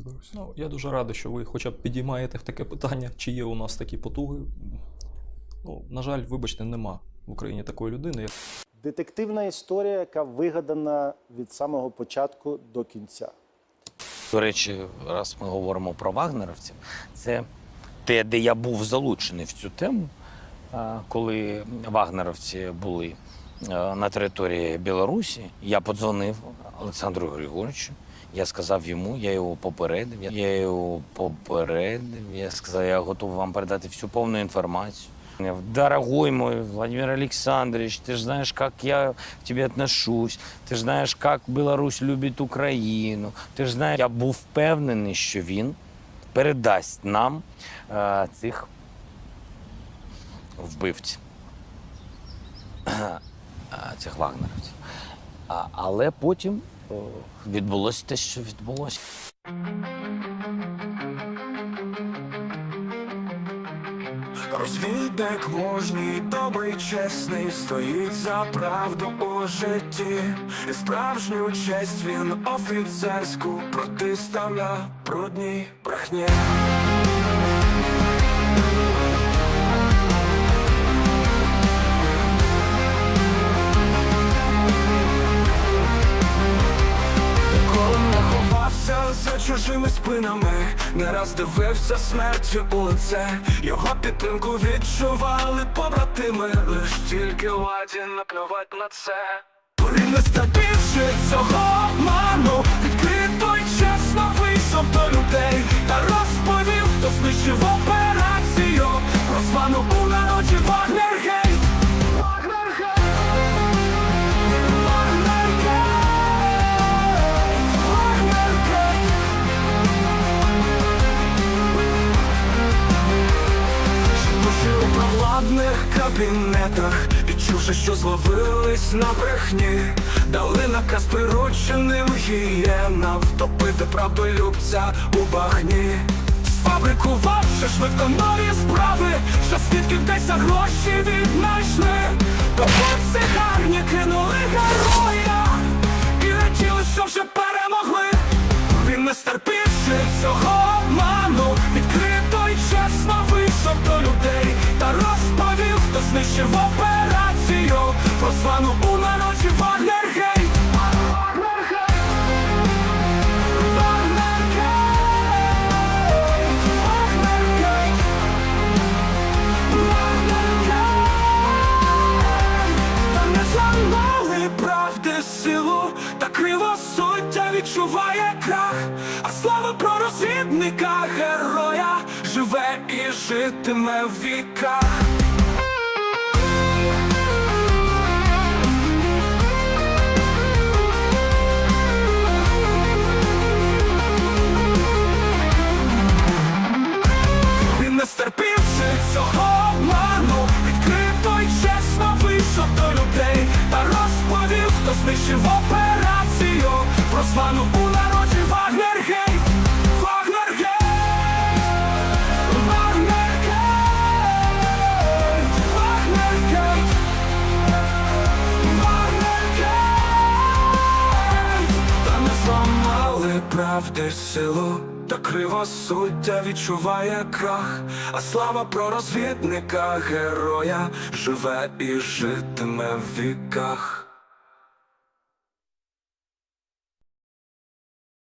Білорусі? Ну, я дуже радий, що ви хоча б підіймаєте таке питання, чи є у нас такі потуги. Ну, на жаль, вибачте, нема в Україні такої людини. як Детективна історія, яка вигадана від самого початку до кінця. До речі, раз ми говоримо про вагнеровців, це те, де я був залучений в цю тему, коли вагнеровці були на території Білорусі. Я подзвонив Олександру Григоровичу. Я сказав йому, я його попередив. Я- його попередив. Я сказав, я готовий вам передати всю повну інформацію. Дорогой мой Владимир Александрович, ты же знаешь, как я к тебе отношусь, ти ж знаєш, як Білорусь любить Україну. Ти ж знаєш, я був впевнений, що він передасть нам е, цих вбивців, цих вагнерівців. А, але потім відбулося те, що відбулося. Розвідник мужній, добрий, чесний, стоїть за правду у житті. І справжню честь він офіцерську протиставля брудній брехні. Чужими спинами, не раз дивився смертю у лице. Його підтримку відчували побратими, лиш тільки ладі наплювать на це. Він стабільше цього обману, кабінетах, відчувши, що зловились на брехні, дали наказ прирученим гієнам втопити правдолюбця у багні. Сфабрикувавши швидко нові справи, що свідків десь гроші віднайшли, то цигарні кинули силу, та кривосуддя відчуває крах, а слава про розвідника героя живе і житиме в віках. Операцію про звану у народі Вагнергейт. Вагнергейт. Вагнергейт. Вагнергейт. Вагнергейт. Та не зламали правди силу, та кривосуття відчуває крах, а слава про розвідника героя живе і житиме в віках.